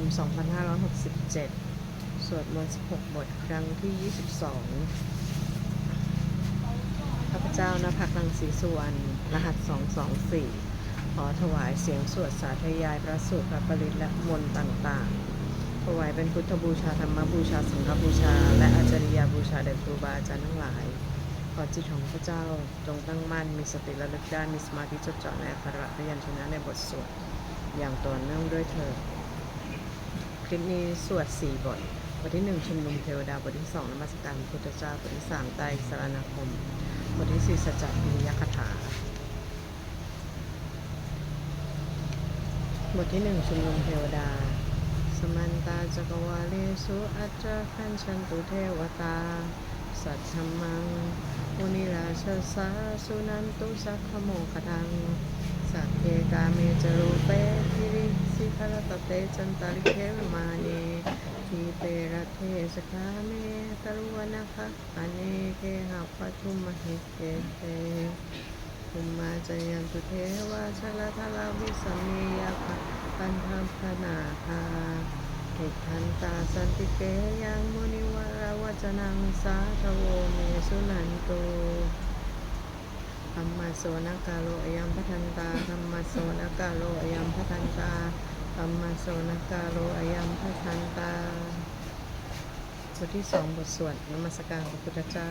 2567 สวดมนต์ 16 บท ครั้งที่ 22 ข้าพเจ้านภักรังสีสุวรรณ รหัส 224 ขอถวายเสียงสวดสาธยายพระสูตรพระปริตและมนต์ต่าง ๆ ถวายเป็นพุทธบูชาธรรมบูชาสังฆบูชา และอาจาริยบูชาแด่ครูบาอาจารย์ทั้งหลาย ขอจิตของพระเจ้าจงตั้งมั่น มีสติระลึกได้ มีสมาธิจดจ่อในอักขระพยัญชนะในบทสวดอย่างต่อเนื่องด้วยเถิด คลิปนี้สวด4บทบทที่1ชุมนุมเทวดาบทที่2นมัสการพุทธเจ้าบทที่3ไตรสารณคมบทที่4สัจจปิยคถาบทที่1ชุมนุมเทวดา สมันตาจักรวาเลสุอัจจคันชันตุเทวตา สัทธมมังมุนิราชสาสุนันตุสักขโมคทัง สัพเพกาเมจรูเปกิริสิคารตเตจันตาริเควมาเนทีเประเทสกาเมตรุวนะคะอเนเคหะปัทุมมหิเกเตภุมมาจยันตุเทวาชลทลาวิสเมยะคะปันทัมพนาคาเอกทันตาสันติเกยังมุนิวราวจนังสาธโวเมสุนันโต ธรรมโสนกาโลอยัมพัทันตาธรรมโสนกาโลอยัมพัทันตาธรรมโสนกาโลอยัมพัทันตาบทที่สองบทสวดนมัสการพระพุทธเจ้า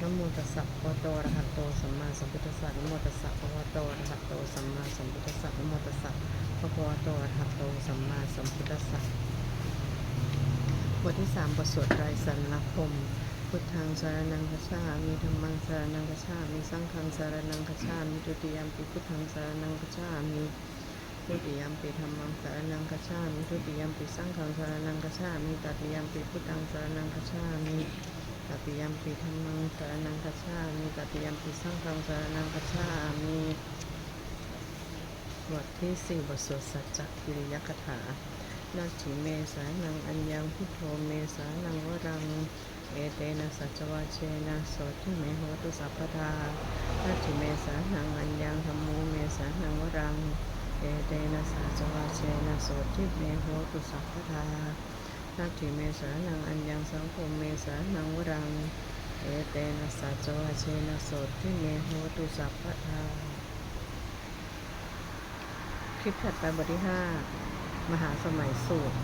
นโมตัสสะภะคะวโตระหะโตสัมมาสัมพุทธัสสะนโมตัสสะภะคะวโตระหะโตสัมมาสัมพุทธัสสะนโมตัสสะภะคะวโตระหะโตสัมมาสัมพุทธัสสะบทที่สามบทสวดไรสรณคม พุทธังสารนังคัจฉามิธัมมังสารนังคัจฉามิสังฆังสารนังคัจฉามิตุติยมปิพุทธังสารนังคัจฉามิทุติยมปิธัมมังสารนังคัจฉามิทุติยมปิสังฆังสารนังคัจฉามิตติยมปิพุทธังสารนังคัจฉามิตติยมปิธัมมังสารนังคัจฉามิตติยมปิสังฆังสารนังคัจฉามิบทที่สี่บทสวดสัจจกิริยคถานาทิเมสานังอัญญังพุทโธเมสานังวรัง เอเตนะสัจวาเชนะโสทิเมโหตุสัพพทาทัจิเมสานังอัญญังธรรมโมเมสานังวรัง เอเตนะสัจวาเชนะโสทิเมโหตุสัพพทาทัจิเมสานังอัญญังสังโฆเมสานังวรัง เอเตนะสัจวาเชนะโสทิเมโหตุสัพพทา คลิปถัดไปบทที่ห้ามหาสมัยสูตร